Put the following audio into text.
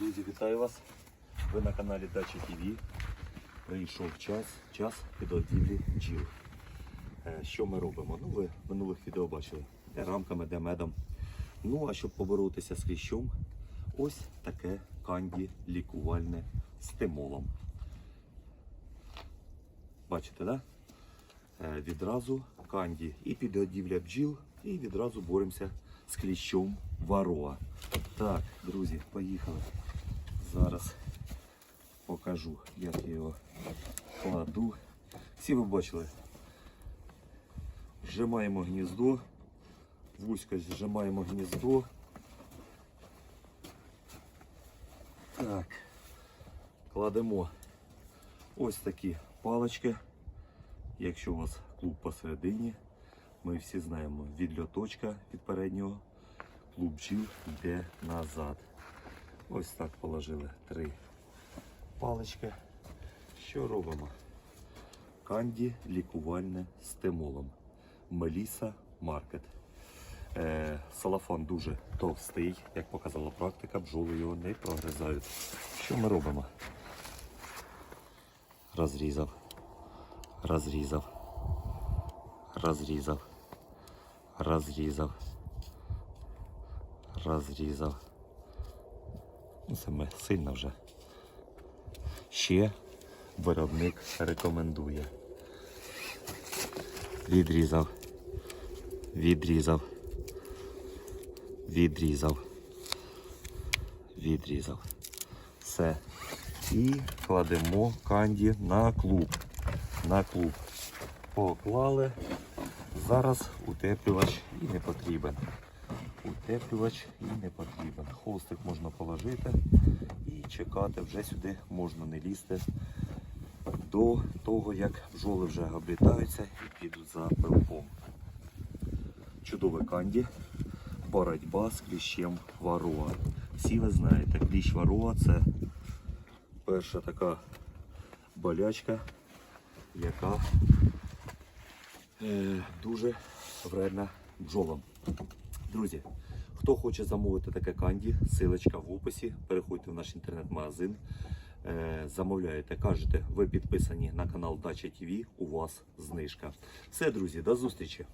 Друзі, вітаю вас! Ви на каналі Дача ТВ. Прийшов час, час підготівлі бджіл. Е, Що ми робимо? Ну, ви в минулих відео бачили, де рамками, де медом. Ну, а щоб поборотися з кліщом, ось таке канді лікувальне з тимолом. Бачите, да? Е, Відразу канді і підгодівля бджіл, і відразу боремося з кліщом вароа. Так, друзі, поїхали. Зараз покажу, як я його кладу. Всі ви бачили. Зжимаємо гніздо, вузько зжимаємо гніздо. Так, кладемо ось такі палички. Якщо у вас клуб посередині, ми всі знаємо від льоточка від переднього клуб бджіл йде назад. Ось так положили три палички. Що робимо? Канді лікувальне з тимолом. Меліса Маркет. Е, салафан дуже товстий, як показала практика, бджоли його не прогризають. Що ми робимо? Розрізав, розрізав, розрізав, розрізав, розрізав. Це ми сильно вже. Ще виробник рекомендує. Відрізав. Відрізав. Відрізав. Відрізав. Все. І кладемо канді на клуб. На клуб. Поклали. Зараз утеплювач і не потрібен. Утеплювач і не потрібен. Холстик можна положити і чекати. Вже сюди можна не лізти до того, як бджоли вже облітаються і підуть за пилком. Чудове канді. Боротьба з кліщем вароа. Всі ви знаєте, кліщ вароа це перша така болячка, яка е, дуже вредна бджолам. Друзі, хто хоче замовити таке канді, силочка в описі. Переходьте в наш інтернет-магазин, е, замовляєте, кажете, ви підписані на канал Дача ТВ, у вас знижка. Все, друзі, до зустрічі!